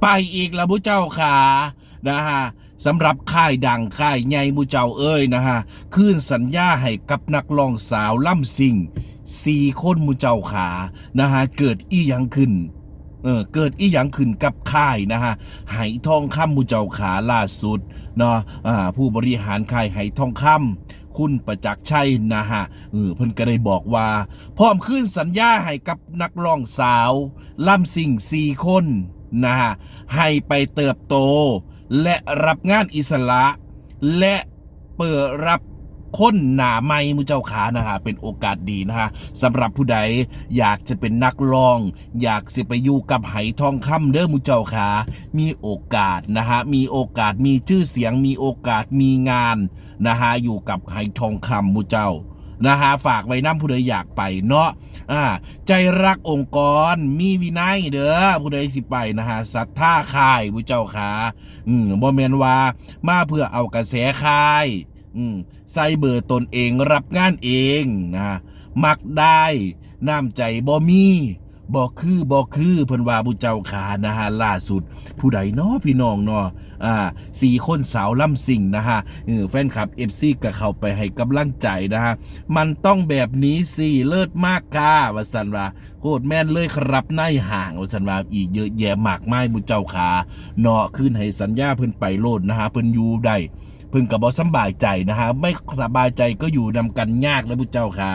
ไปอีกแล้วบุเจ้าขานะฮะสำหรับค่ายดังค่ายใหญ่บุเจ้าเอ้ยนะฮะคืนสัญญาให้กับนักร้องสาวล่ำซิงสี่คนมุเจ้าขานะฮะเกิดอีหยังขึ้นเออเกิดอีหยังขึ้นกับค่ายนะฮะไหทองคำมูเจ้าขาล่าสุดเนาะอ่าผู้บริหารค่ายไหทองคำคุณประจักษ์ชัยนะฮะเออเพิ่นก็ได้บอกว่า พร้อมขึ้นสัญญาให้กับนักร้องสาวล่ำสิงสี่คน นะฮะให้ไปเติบโต และรับงานอิสระ และเปิดรับคนหนาไม่มุเจ้าขานะฮะเป็นโอกาสดีนะฮะสำหรับผู้ใดอยากจะเป็นนักร้อง อยากสิไปอยู่กับไหทองคำเด้อมุเจ้าขามีโอกาสนะฮะมีโอกาสมีชื่อเสียงมีโอกาสมีงานนะฮะอยู่กับไหทองคำมุเจ้า นะฮะฝากไว้น้ำผู้ใดอยากไปเนาะอ่าใจรักองค์กรมีวินัยเด้อผู้ใดสิไปนะฮะศรัทธาคายผู้เจ้าขาอืมบ่แมนว่ามาเพื่อเอากระแสคายอืมใส่เบอร์ตนเองรับงานเองนะมักได้น้ำใจบ่มี บ่คือบ่คือเพิ่นว่าผู้เจ้าขานะฮะล่าสุด ผู้ใดเนาะพี่น้องเนาะอ่าสี่คนสาวล่ำสิ่งนะฮะแฟนคลับ FC ก็เข้าไปให้กำลังใจนะฮะมันต้องแบบนี้สิเลิศมากค่ะวสันว่าโคตรแม่นเลยครับนายห่างวสันว่าอีกเยอะแยะมากมายบุเจ้าขาเนาะขึ้นให้สัญญาเพิ่นไปโลดนะฮะเพิ่นอยู่ได้เพิ่นกับบอสำบายใจนะฮะไม่สบายใจก็อยู่นำกันยากแล้วบุเจ้าขา